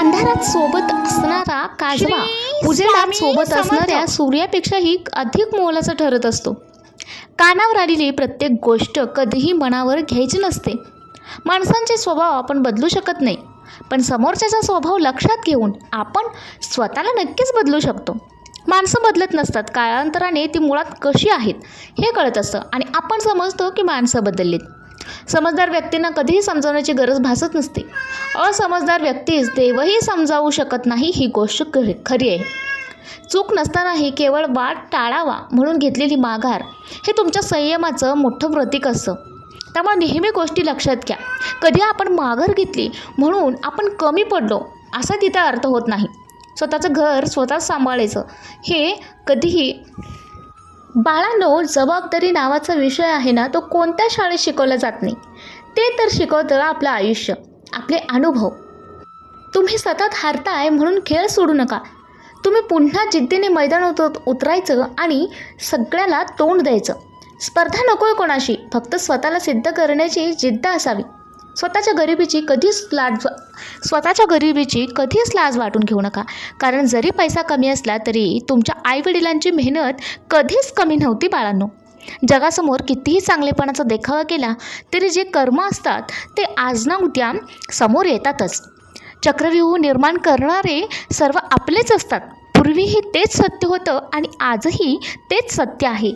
अंधारात सोबत असणारा काजवा उजेडात सोबत. असणाऱ्या सूर्यापेक्षाही अधिक मोलाचा ठरत असतो. कानावर आलेली प्रत्येक गोष्ट कधीही मनावर घ्यायची नसते. माणसांचे स्वभाव आपण बदलू शकत नाही. पण समोरच्याचा स्वभाव लक्षात घेऊन आपण स्वतःला नक्कीच बदलू शकतो. माणसं बदलत नसतात. काळांतराने ती मुळात कशी आहेत हे कळत असतं. आणि आपण समजतो की माणसं बदललीत. समजदार व्यक्तींना कधीही समजावण्याची गरज भासत नसते. असमजदार व्यक्तीस देवही समजावू शकत नाही ही गोष्ट खरी खरी आहे. चूक नसतानाही केवळ वाट टाळावा म्हणून घेतलेली माघार हे तुमच्या संयमाचं मोठं प्रतीक असतं त्यामुळे नेहमी गोष्टी लक्षात घ्या. कधी आपण माघार घेतली म्हणून आपण कमी पडलो असा तिथे अर्थ होत नाही. स्वतःचं घर स्वतःच सांभाळायचं हे कधीही बाळांनो जबाबदारी नावाचा विषय आहे ना तो कोणत्या शाळेत शिकवला जात नाही. ते तर शिकवतं आपलं आयुष्य आपले अनुभव. तुम्ही सतत हारताय म्हणून खेळ सोडू नका. तुम्ही पुन्हा जिद्दीने मैदानात उत- उतरायचं आणि सगळ्याला तोंड द्यायचं. स्पर्धा नको आहे कोणाशी फक्त स्वतःला सिद्ध करण्याची जिद्द असावी. स्वतःच्या गरिबीची कधीच लाज स्वतःच्या गरिबीची कधीच लाज वाटून घेऊ नका. कारण जरी पैसा कमी असला तरी तुमच्या आईवडिलांची मेहनत कधीच कमी नव्हती बाळांनो. जगासमोर कितीही चांगलेपणाचा देखावा केला तरी जे कर्म असतात ते आज ना उद्या समोर येतातच. चक्रव्यूह निर्माण करणारे सर्व आपलेच असतात. पूर्वीही तेच सत्य होतं आणि आजही तेच सत्य आहे.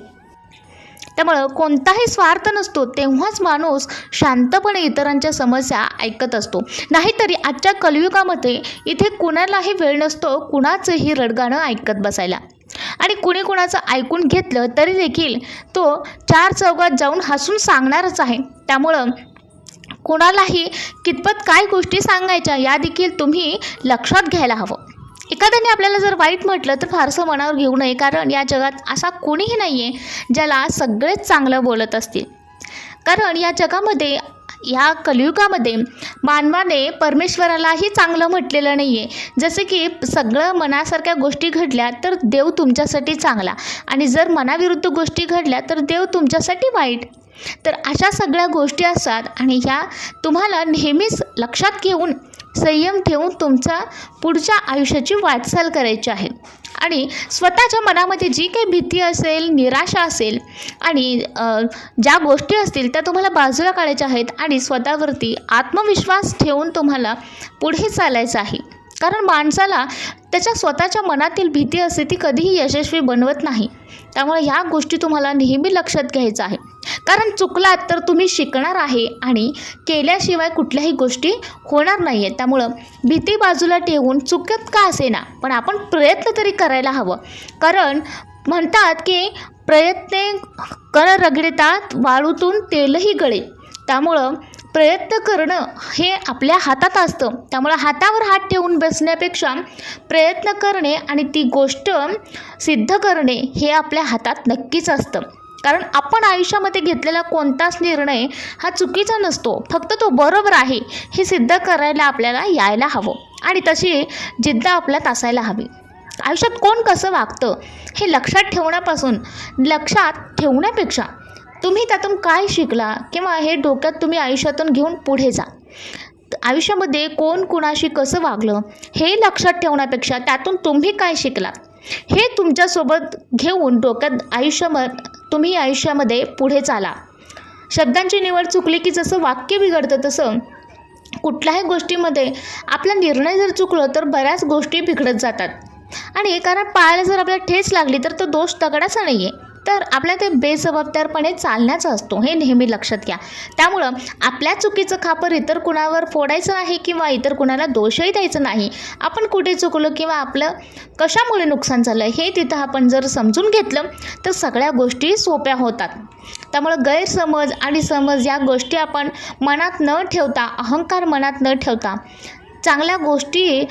त्यामुळं कोणताही स्वार्थ नसतो तेव्हाच माणूस शांतपणे इतरांच्या समस्या ऐकत असतो. नाहीतरी आजच्या कलियुगामध्ये इथे कुणालाही वेळ नसतो कुणाचंही रडगाणं ऐकत बसायला. आणि कुणी कुणाचं ऐकून घेतलं तरी देखील तो चार चौघात जाऊन हसून सांगणारच आहे. त्यामुळं कुणालाही कितपत काय गोष्टी सांगायच्या या देखील तुम्ही लक्षात घ्यायला हवं. एखाद्याने आपल्याला जर वाईट म्हटलं तर फारसं मनावर घेऊ नये. कारण या जगात असा कोणीही नाही आहे ज्याला सगळेच चांगलं बोलत असतील. कारण या जगामध्ये या कलियुगामध्ये मानवाने परमेश्वरालाही चांगलं म्हटलेलं नाही आहे जसं की सगळं मनासारख्या गोष्टी घडल्या तर देव तुमच्यासाठी चांगला. आणि जर मनाविरुद्ध गोष्टी घडल्या तर देव तुमच्यासाठी वाईट. तर अशा सगळ्या गोष्टी असतात. आणि ह्या तुम्हाला नेहमीच लक्षात घेऊन संयम ठेवून तुमचा पुढच्या आयुष्याची वाटचाल करायची आहे. आणि स्वतःच्या मनामध्ये जी काही भीती असेल निराशा असेल आणि ज्या गोष्टी असतील त्या तुम्हाला बाजूला काढायच्या आहेत आणि स्वतःवरती आत्मविश्वास ठेवून तुम्हाला पुढे चालायचं आहे. कारण माणसाला त्याच्या स्वतःच्या मनातील भीती असते ती कधीही यशस्वी बनवत नाही. त्यामुळे ह्या गोष्टी तुम्हाला नेहमी लक्षात घ्यायचं आहे कारण चुकलात तर तुम्ही शिकणार आहे आणि केल्याशिवाय कुठल्याही गोष्टी होणार नाही आहेत त्यामुळं भीती बाजूला ठेवून चुकत का असेना? पण आपण प्रयत्न तरी करायला हवं. कारण म्हणतात की प्रयत्ने कर रगडतात वाळूतून तेलही गळे. त्यामुळं प्रयत्न करणं हे आपल्या हातात असतं. त्यामुळं हातावर हात ठेवून बसण्यापेक्षा प्रयत्न करणे आणि ती गोष्ट सिद्ध करणे हे आपल्या हातात नक्कीच असतं. कारण आपण आयुष्यामध्ये घेतलेला कोणताच निर्णय हा चुकीचा नसतो. फक्त तो बरोबर आहे हे सिद्ध करायला आपल्याला यायला हवं. आणि तशी जिद्द आपल्यात असायला हवी. आयुष्यात कोण कसं वागतं हे लक्षात ठेवण्यापासून लक्षात ठेवण्यापेक्षा तुम्ही त्यातून काय शिकला किंवा हे डोक्यात तुम्ही आयुष्यातून घेऊन पुढे जा. आयुष्यामध्ये कोण कुणाशी कसं वागलं हे लक्षात ठेवण्यापेक्षा त्यातून तुम्ही काय शिकला हे तुमच्यासोबत घेऊन डोक्यात आयुष्याम तुम्ही आयुष्यामध्ये पुढे चाला. शब्दांची निवड चुकली की जसं वाक्य बिघडतं तसं कुठल्याही गोष्टीमध्ये आपला निर्णय जर चुकलो तर बऱ्याच गोष्टी बिघडत जातात. आणि कारण पायाला जर आपल्याला ठेच लागली तर तो दोष दगडाचा नाही आहे तर आपल्या ते बेजबाबदारपणे चालण्याचा असतो हे नेहमी लक्षात घ्या. त्यामुळं आपल्या चुकीचं खापर इतर कुणावर फोडायचं नाही किंवा इतर कुणाला दोषही द्यायचं नाही. आपण कुठे चुकलो किंवा आपलं कशामुळे नुकसान झालं हे तिथं आपण जर समजून घेतलं तर सगळ्या गोष्टी सोप्या होतात. त्यामुळं गैरसमज आणि समज या गोष्टी आपण मनात न ठेवता अहंकार मनात न ठेवता चांगल्या गोष्टी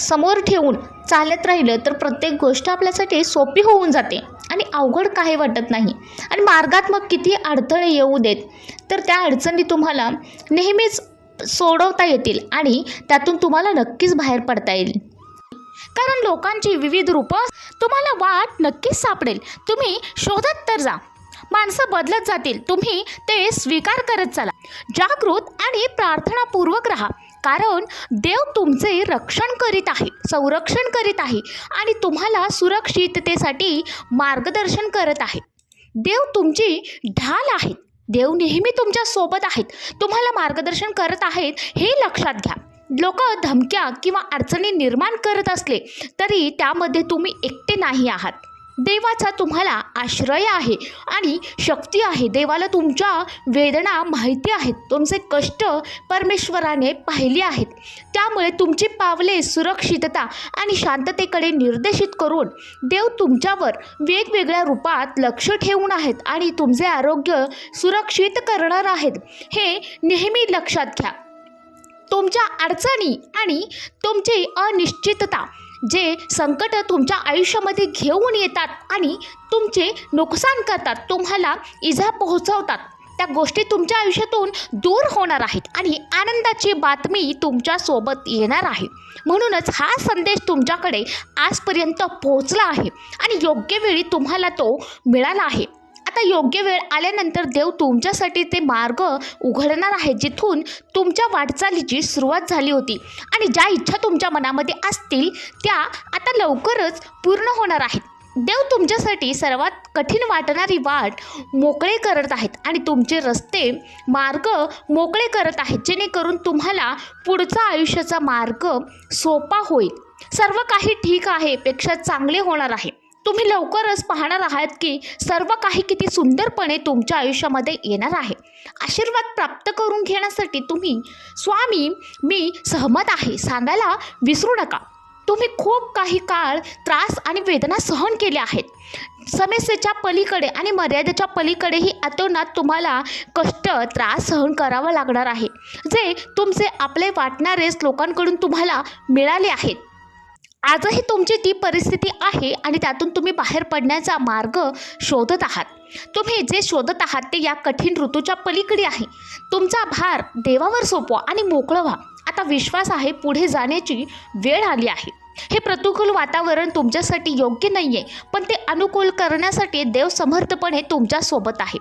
समोर ठेवून चालत राहिलं तर प्रत्येक गोष्ट आपल्यासाठी सोपी होऊन जाते. आणि अवघड काही वाटत नाही. आणि मार्गात मग किती अडथळे येऊ देत तर त्या अडचणी तुम्हाला नेहमीच सोडवता येतील आणि त्यातून तुम्हाला नक्कीच बाहेर पडता येईल. कारण लोकांची विविध रूपं तुम्हाला वाट नक्कीच सापडेल. तुम्ही शोधत तर जा. माणसं बदलत जातील. तुम्ही ते स्वीकार करत चला. जागृत आणि प्रार्थनापूर्वक राहा. कारण देव तुमचे रक्षण करीत आहे संरक्षण करीत आहे आणि तुम्हाला सुरक्षिततेसाठी मार्गदर्शन करत आहे. देव तुमची ढाल आहेत. देव नेहमी तुमच्यासोबत आहेत. तुम्हाला मार्गदर्शन करत आहेत हे लक्षात घ्या. लोक धमक्या किंवा अडचणी निर्माण करत असले तरी त्यामध्ये तुम्ही एकटे नाही आहात. देवाचा तुम्हाला आश्रय आहे आणि शक्ती आहे. देवाला तुमच्या वेदना माहिती आहेत. तुमचे कष्ट परमेश्वराने पाहिले आहेत. त्यामुळे तुमची पावले सुरक्षितता आणि शांततेकडे निर्देशित करून देव तुमच्यावर वेगवेगळ्या रूपात लक्ष ठेवून आहेत आणि तुमचे आरोग्य सुरक्षित करणार आहेत. हे नेहमी लक्षात घ्या. तुमच्या अडचणी आणि तुमची अनिश्चितता जे संकट तुमच्या आयुष्यामध्ये घेऊन येतात आणि तुमचे नुकसान करतात तुम्हाला इजा पोहोचवतात. त्या गोष्टी तुमच्या आयुष्यातून दूर होणार आहेत आणि आनंदाची बातमी तुमच्यासोबत येणार आहे. म्हणूनच हा संदेश तुमच्याकडे आजपर्यंत पोहोचला आहे आणि योग्य वेळी तुम्हाला तो मिळाला आहे. आता योग्य वेळ आल्यानंतर देव तुमच्यासाठी ते मार्ग उघडणार आहे जिथून तुमच्या वाटचालीची सुरुवात झाली होती. आणि ज्या इच्छा तुमच्या मनामध्ये असतील त्या आता लवकरच पूर्ण होणार आहेत. देव तुमच्यासाठी सर्वात कठीण वाटणारी वाट मोकळे करत आहेत आणि तुमचे रस्ते मार्ग मोकळे करत आहेत जेणेकरून तुम्हाला पुढचा आयुष्याचा मार्ग सोपा होईल. सर्व काही ठीक आहे पेक्षा चांगले होणार आहे. तुम्ही लवकरच पाहणार आहात की सर्व काही किती सुंदरपणे तुमच्या आयुष्यामध्ये येणार आहे. आशीर्वाद प्राप्त करून घेण्यासाठी तुम्ही स्वामी मी सहमत आहे. सांगायला विसरू नका. तुम्ही खूप काही काळ त्रास आणि वेदना सहन केल्या आहेत. समस्येच्या पलीकडे आणि मर्यादेच्या पलीकडेही अतोनात तुम्हाला कष्ट त्रास सहन करावा लागणार आहे. जे तुमचे आपले वाटणारेच लोकांकडून तुम्हाला मिळाले आहेत. आजही तुमची ती परिस्थिती आहे आणि त्यातून तुम्ही बाहेर पडण्याचा मार्ग शोधत आहात. तुम्ही जे शोधत आहात ते या कठीण ऋतूच्या पलीकडे आहे. तुमचा भार देवावर सोपवा आणि मोकळं व्हा. आता विश्वास आहे पुढे जाण्याची वेळ आली आहे. हे प्रतिकूल वातावरण तुमच्यासाठी योग्य नाही आहे पण ते अनुकूल करण्यासाठी देव समर्थपणे तुमच्यासोबत आहे.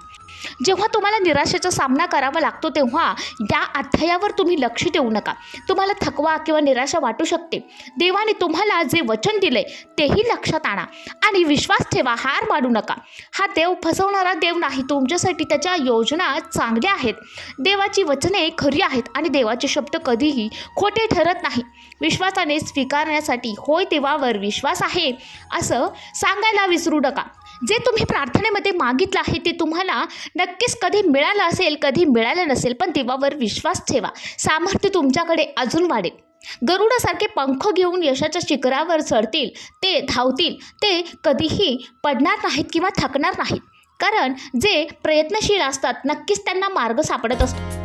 जेव्हा तुम्हाला निराशेचा सामना करावा लागतो तेव्हा या अध्यायावर तुम्ही लक्ष देऊ नका. तुम्हाला थकवा किंवा निराशा वाटू शकते. देवाने तुम्हाला जे वचन दिले तेही लक्षात आणा आणि विश्वास ठेवा हार मानू नका. हा देव फसवणारा देव नाही तुमच्यासाठी त्याच्या योजना चांगल्या आहेत. देवाची वचने खरी आहेत आणि देवाचे शब्द कधीही खोटे ठरत नाही. विश्वासाने स्वीकारण्यासाठी होय देवावर विश्वास आहे असं सांगायला विसरू नका. जे तुम्ही प्रार्थनेमध्ये मागितलं आहे ते तुम्हाला नक्कीच कधी मिळालं असेल कधी मिळालं नसेल पण देवावर विश्वास ठेवा. सामर्थ्य तुमच्याकडे अजून वाढेल. गरुडासारखे पंख घेऊन यशाच्या शिखरावर चढतील ते धावतील ते कधीही पडणार नाहीत किंवा थकणार नाहीत. कारण जे प्रयत्नशील असतात नक्कीच त्यांना मार्ग सापडत असतो.